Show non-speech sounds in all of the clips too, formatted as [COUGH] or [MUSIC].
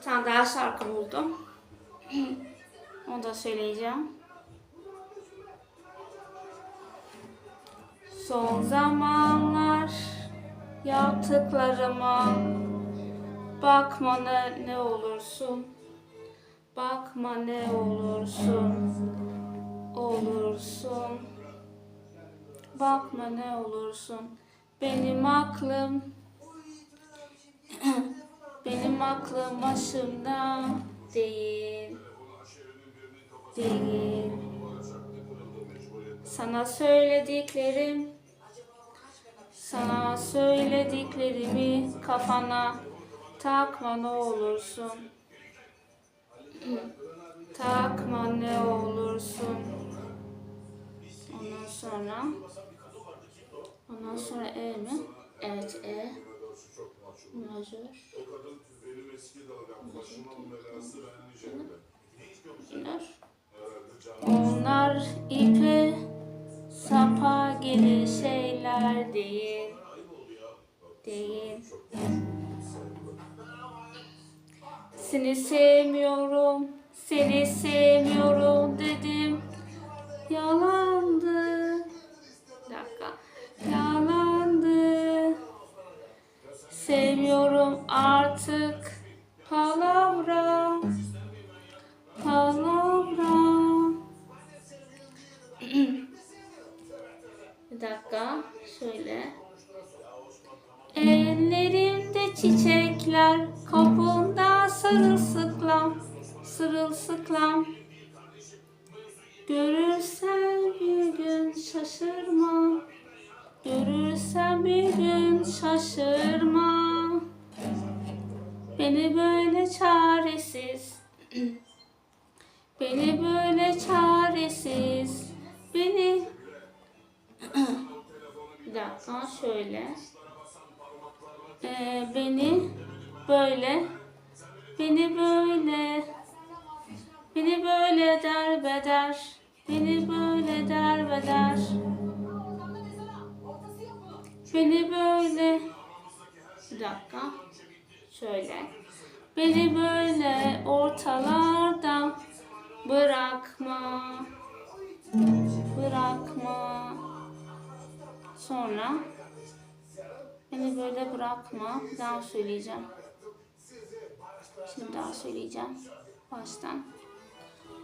Bir tane daha şarkı buldum. Onu da söyleyeceğim. Son zamanlar yaptıklarıma bakma ne, ne olursun. Bakma ne olursun. Olursun. Bakma ne olursun. Benim aklım benim aklım başımda değil. Değil. Sana söylediklerim sana söylediklerimi kafana takma ne olursun. takma ne olursun. Ondan sonra ondan sonra E mi? Evet E. Majör. Minör. Onlar ipe sapa gelir şeyler değil. Değil. Seni sevmiyorum, seni sevmiyorum çiçekler, kapında sırılsıklam, sırılsıklam. Görürsen bir gün şaşırma, görürsen bir gün şaşırma. Beni böyle çaresiz, beni böyle çaresiz, beni... bir dakika şöyle. Ee, beni böyle. Beni böyle. Beni böyle derbeder beni böyle derbeder beni böyle. Bir dakika. Şöyle. Beni böyle ortalarda bırakma. Bırakma. Sonra Beni böyle bırakma. Daha söyleyeceğim. Şimdi daha söyleyeceğim. Baştan.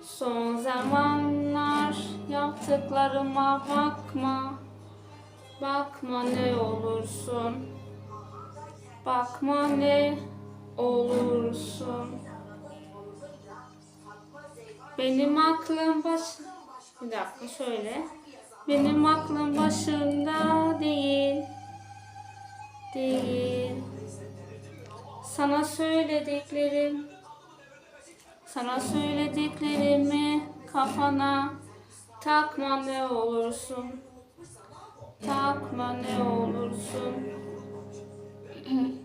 Son zamanlar yaptıklarıma bakma. Bakma ne olursun. Bakma ne olursun. Benim aklım baş... Bir dakika şöyle. Benim aklım başında değil değil. Sana söylediklerim, sana söylediklerimi kafana takma ne olursun. Takma ne olursun. [CLEARS THROAT]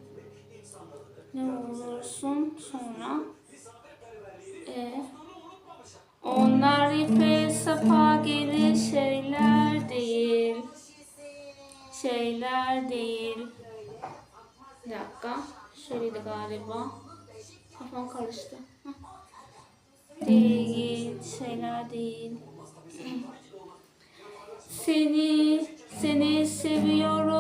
ne olursun sonra. E, onlar ipe sapa gelir şeyler değil. Şeyler değil. Bir dakika. Şöyleydi galiba. Kafam karıştı. Değil. Şeyler değil. Seni, seni seviyorum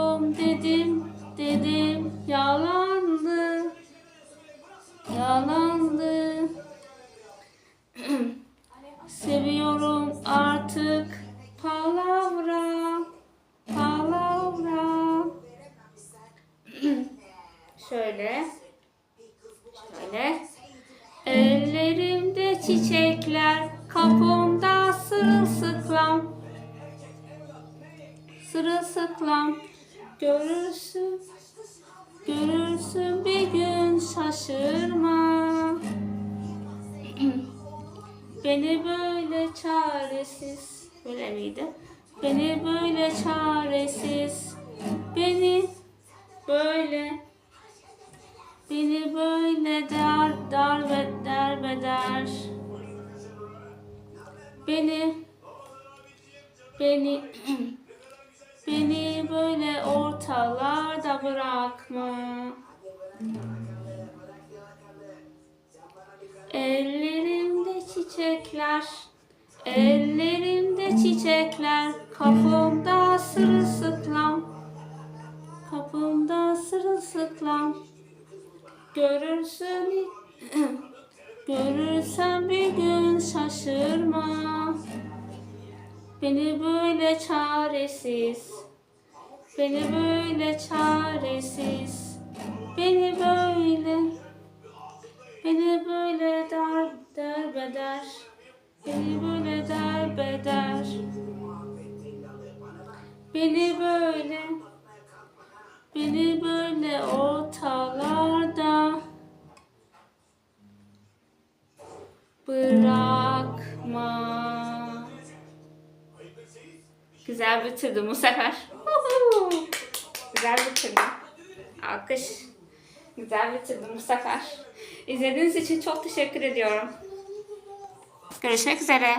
Şöyle. Şöyle. Ellerimde çiçekler, kapımda sırılsıklam. Sırılsıklam. Görürsün, görürsün bir gün şaşırma. Beni böyle çaresiz, böyle miydi? Beni böyle çaresiz, beni böyle Beni böyle dar, darbe, derbeder. Beni, beni, [CLEARS THROAT] beni böyle ortalarda bırakma. çiçekler. Ellerimde çiçekler. Kapımda sırılsıklam. Kapımda sırılsıklam. Görürsün [CLEARS THROAT] Görürsen bir gün şaşırma. Beni böyle çaresiz Beni böyle çaresiz Beni böyle Beni böyle dar derbeder Beni böyle derbeder Beni böyle Beni böyle ortalarda bırakma. Güzel bitirdim bu sefer. Güzel bitirdim. Alkış. Güzel bitirdim bu sefer. İzlediğiniz için çok teşekkür ediyorum. Görüşmek üzere.